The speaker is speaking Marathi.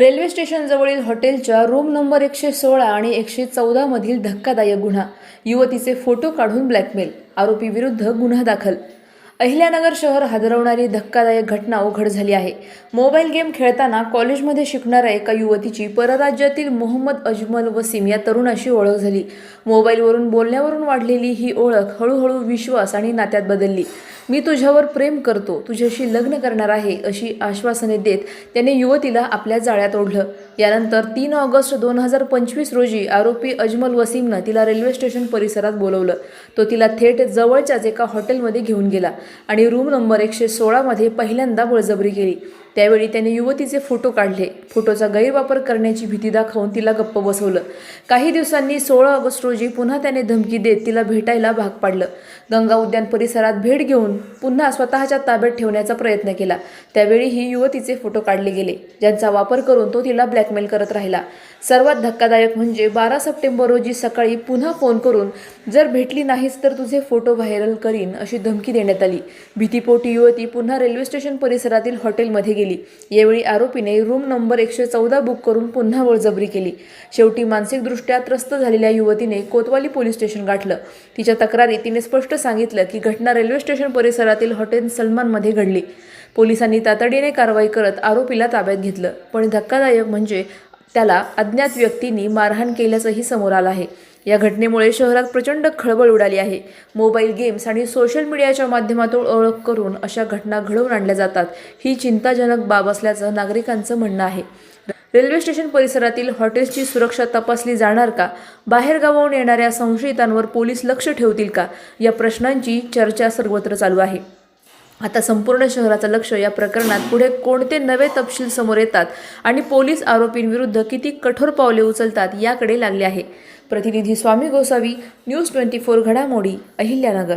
रेल्वे स्टेशनजवळील हॉटेलच्या रूम नंबर एकशे सोळा आणि एकशे चौदामधील धक्कादायक गुन्हा. युवतीचे फोटो काढून ब्लॅकमेल. आरोपी विरुद्ध गुन्हा दाखल. अहिल्यानगर शहर हादरवणारी धक्कादायक घटना उघड झाली आहे. मोबाईल गेम खेळताना कॉलेजमध्ये शिकणाऱ्या एका युवतीची परराज्यातील मोहम्मद अजमल वसीम या तरुणाशी ओळख झाली. मोबाईलवरून बोलण्यावरून वाढलेली ही ओळख हळूहळू विश्वास आणि नात्यात बदलली. मी तुझ्यावर प्रेम करतो तुझ्याशी लग्न करणार आहे अशी आश्वासने देत त्याने युवतीला आपल्या जाळ्यात ओढलं. यानंतर तीन ऑगस्ट दोन हजार पंचवीस रोजी आरोपी अजमल वसीमनं तिला रेल्वे स्टेशन परिसरात बोलवलं. तो तिला थेट जवळच्याच एका हॉटेलमध्ये घेऊन गेला आणि रूम नंबर एकशे सोळामध्ये पहिल्यांदा बळजबरी केली. त्यावेळी त्याने युवतीचे फोटो काढले. फोटोचा गैरवापर करण्याची भीती दाखवून तिला गप्प बसवलं. काही दिवसांनी सोळा ऑगस्ट रोजी पुन्हा त्याने धमकी देत तिला भेटायला भाग पाडलं. गंगा उद्यान परिसरात भेट घेऊन पुन्हा स्वतःच्या ताब्यात ठेवण्याचा प्रयत्न केला. त्यावेळी ही युवतीचे फोटो काढले गेले. ज्यांचा वापर करून तो तिला ब्लॅकमेल करत राहिला. सर्वात धक्कादायक म्हणजे बारा सप्टेंबर रोजी सकाळी पुन्हा फोन करून जर भेटली नाहीस तर तुझे फोटो व्हायरल करीन अशी धमकी देण्यात आली. भीतीपोटी युवती पुन्हा रेल्वे स्टेशन परिसरातील हॉटेलमध्ये गेली. यावेळी आरोपीने रूम नंबर एकशे चौदा बुक करून पुन्हा बळजबरी केली. शेवटी मानसिकदृष्ट्या त्रस्त झालेल्या युवतीने कोतवाली पोलीस स्टेशन गाठलं. तिच्या तक्रारी तिने स्पष्ट सांगितलं की घटना रेल्वे स्टेशन परिसरातील हॉटेल सलमानमध्ये घडली. पोलिसांनी तातडीने कारवाई करत आरोपीला ताब्यात घेतलं पण धक्कादायक म्हणजे त्याला अज्ञात व्यक्तींनी मारहाण केल्याचंही समोर आलं आहे. या घटनेमुळे शहरात प्रचंड खळबळ उडाली आहे. मोबाईल गेम्स आणि सोशल मीडियाच्या माध्यमातून ओळख करून अशा घटना घडवून आणल्या जातात ही चिंताजनक बाब असल्याचं नागरिकांचं म्हणणं आहे. रेल्वे स्टेशन परिसरातील हॉटेल्सची सुरक्षा तपासली जाणार का? बाहेरगावाहून येणाऱ्या संशयितांवर पोलीस लक्ष ठेवतील का? या प्रश्नांची चर्चा सर्वत्र चालू आहे. आता संपूर्ण शहराचं लक्ष या प्रकरणात पुढे कोणते नवे तपशील समोर येतात आणि पोलीस आरोपींविरुद्ध किती कठोर पावले उचलतात याकडे लागले आहे. प्रतिनिधी Swami Gosavi news twenty four घडामोडी अहिल्यानगर.